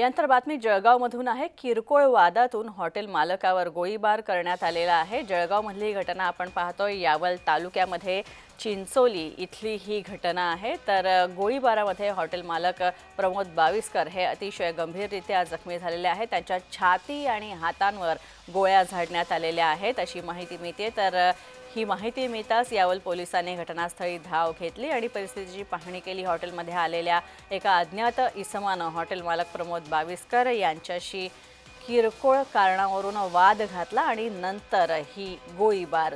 यानंतर बातमी जळगावमधून आहे. किरकोळ वादातून हॉटेल मालकावर गोळीबार करण्यात आलेला आहे. जळगावमधली ही घटना आपण पाहतोय. यावल तालुक्यामध्ये चिंचोली इथली ही घटना आहे. तर गोळीबारामध्ये हॉटेल मालक प्रमोद बाविस्कर हे अतिशय गंभीररित्या जखमी झालेले आहेत. त्यांच्या छाती आणि हातांवर गोळ्या झाडण्यात आलेल्या आहेत अशी माहिती मिळते तर ही माहिती मिळताच यावल पोलिसांनी घटनास्थळी धाव घेतली आणि परिस्थितीची पाहणी केली. हॉटेलमध्ये आलेल्या एका अज्ञात इसमानं हॉटेल मालक प्रमोद बाविस्कर यांच्याशी किरकोळ कारणावरून वाद घातला आणि नंतर ही गोळीबार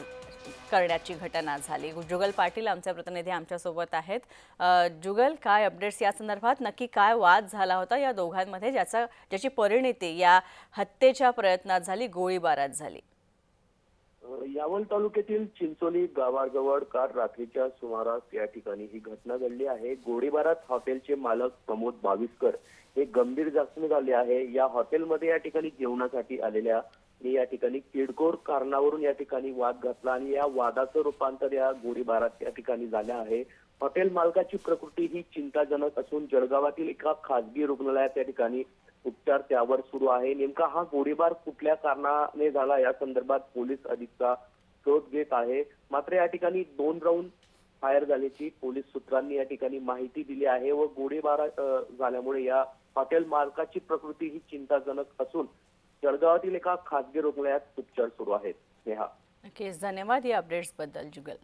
करण्याची घटना झाली. जुगल पाटील आमचे प्रतिनिधी आमच्यासोबत आहेत. जुगल काय अपडेट्स या संदर्भात? नक्की काय वाद झाला होता या दोघांमध्ये ज्याचा ज्याची परिणिती या हत्येच्या प्रयत्नात झाली गोळीबारात झाली? यावल तालुक्यातील चिंचोली गावाजवळ काल रात्रीच्या सुमारास या ठिकाणी ही घटना घडली आहे. गोळीबारात हॉटेलचे मालक प्रमोद बावीसकर हे गंभीर जखमी झाले आहे. या हॉटेलमध्ये या ठिकाणी जेवणासाठी आलेल्या आणि या ठिकाणी किडकोर कारणावरून या ठिकाणी वाद घातला आणि या वादाचं रूपांतर या गोळीबारात या ठिकाणी झालं आहे. हॉटेल मालकाची प्रकृती ही चिंताजनक असून जळगावातील एका खासगी रुग्णालयात या ठिकाणी उपचार त्यावर सुरू आहे. नेमका हा गोळीबार कुठल्या कारणाने झाला? या संदर्भात पोलीस अधिकचा शोध घेत आहे. मात्र या ठिकाणी दोन राऊंड फायर झाल्याची पोलीस सूत्रांनी या ठिकाणी माहिती दिली आहे व गोळीबार झाल्यामुळे या हॉटेल मालकाची प्रकृती ही चिंताजनक असून जळगावातील एका खासगी रुग्णालयात उपचार सुरू आहेत. नेहा. नक्कीच. धन्यवाद या अपडेट्सबद्दल जुगल.